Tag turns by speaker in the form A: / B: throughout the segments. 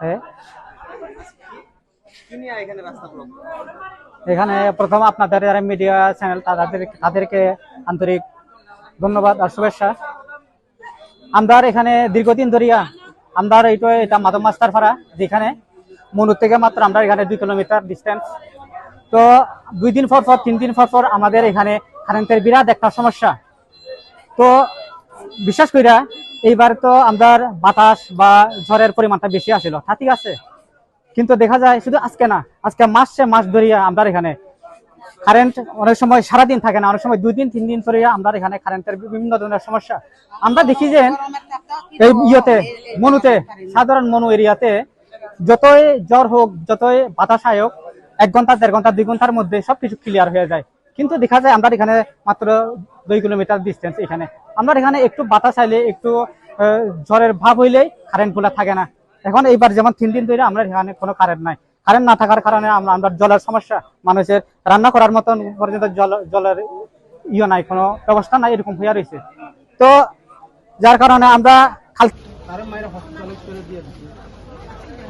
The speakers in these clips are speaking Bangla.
A: হ্যাঁ?
B: এখানে
A: প্রথম আপনাদের যারা মিডিয়া চ্যানেল তাদের তাদেরকে আন্তরিক ধন্যবাদ আর শুভেচ্ছা। আমদার এখানে দীর্ঘদিন ধরিয়া আমরা এইটা এটা মাধব মাস্টার পাড়া যেখানে মনুর থেকে মাত্র আমরা এখানে দুই কিলোমিটার ডিস্টেন্স তো দুই দিন পর পর তিন দিন পর পর আমাদের এখানে কারেন্টের বিরাট একটা সমস্যা। তো বিশ্বাস কইরা এইবার তো আমাদের বাতাস বা ঝড়ের পরিমাণটা বেশি আসিল। তা ঠিক আছে। কিন্তু দেখা যায় শুধু আজকে না, আজকে মাসে মাস ধরিয়া আমরা এখানে কারেন্ট অনেক সময় সারাদিন থাকে না, অনেক সময় দুই দিন, তিন দিন ধরে আমরা এখানে কারেন্টের বিভিন্ন ধরনের সমস্যা। আমরা দেখি যে এই ইয়েতে, মনুতে, সাধারণ মনু এরিয়াতে যতই জ্বর হোক, যতই বাতাস আয় হোক, এক ঘণ্টা, দেড় ঘণ্টা, দুই ঘণ্টার মধ্যে সবকিছু ক্লিয়ার হয়ে যায়। কিন্তু দেখা যায় আমরা এখানে মাত্র দুই কিলোমিটার ডিস্টেন্স এখানে। আমরা এখানে একটু বাতাস আইলে, একটু জ্বরের ভাব হইলেই কারেন্টগুলা থাকে না। এখন এইবার যেমন তিন দিন ধরে আমরা এখানে কোনো কারেন্ট নাই। কারেন্ট না থাকার কারণে আমরা আমরা জলের সমস্যা। মানুষের রান্না করার মতন পর্যন্ত জল, জলের ইয়ে নাই, কোনো ব্যবস্থা নাই, এরকম হইয়া রয়েছে তো, যার কারণে আমরা
B: তারা মায়েরা হসপিটালাইজ করে দিয়ে দিচ্ছে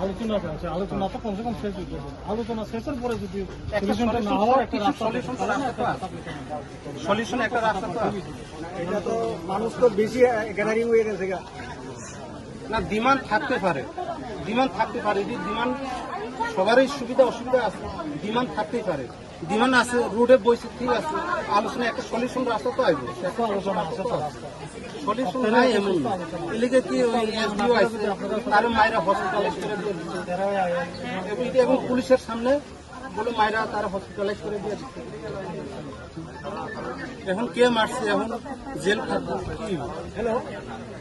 B: আলোচনা আছে আলোচনা তো কমসে কম শেষ হইতে আলোচনা শেষের পরে যদি সলিউশনটা না হয় একটা রাস্তা সলিউশন একটা রাস্তা তো
C: এটা তো মানুষ তো বেশি গ্যাদারিং হয়ে গেছে
B: না ডিমান্ড থাকতে পারে। ডিমান্ড থাকতে পারে যদি ডিমান্ড সবারই সুবিধা অসুবিধা আছে ডিমান্ড থাকতেই পারে। ডিমান্ড আছে রোডে বইছে ঠিক আছে। আলোচনা একটা সলিউশন রাস্তা তো আসবে একটা আলোচনা আছে তো। সলিউশন নাই এমন। এলিগে কি ওই এসডিও আছে তার মায়েরা হসপিটালাইজ করে দিয়েছে এবং পুলিশের সামনে বলে মায়েরা তারা হসপিটালাইজ করে দিয়ে দিচ্ছে এখন কে মারছে? এখন জেল থাকবে কি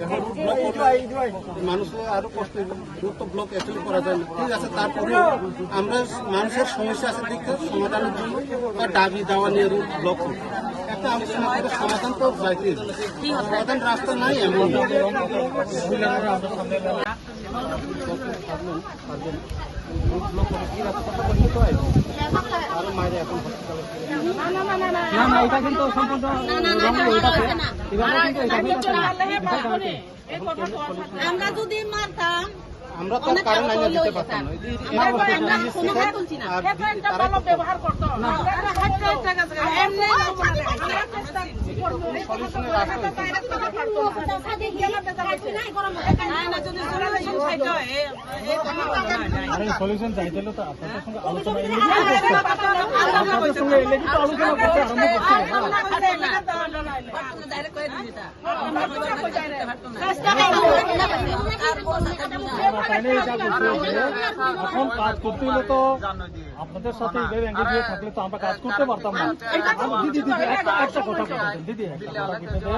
B: এখন ব্লক মানুষের আরও কষ্ট হবে। ব্লক অ্যাকচুয়ালি করা যায় না। ঠিক আছে, তারপরে আমরা মানুষের সমস্যা আছে দিকে সমাধানের জন্য বা দাবি দাওয়া নিয়ে ব্লক একটা আলোচনা করে সমাধান তো হবে। সমাধান রাস্তা নাই এমন।
D: আমরা যদি মারতাম
B: আমরা তো কারণ আইনা দিতে পারতাম না
C: সলিউশন চাইতে তো আপনাদের সঙ্গে আলোচনা আপনাদের সঙ্গে আলোচনা করতে আরম্ভ করতে তাই না বলছে এখন কাজ করতে হলে তো আপনাদের সাথে এইভাবে এঙ্গেজ হয়ে থাকলে তো আমরা কাজ করতে পারতাম না দিদি দিদি একটা কথা দিদি একটা কথা।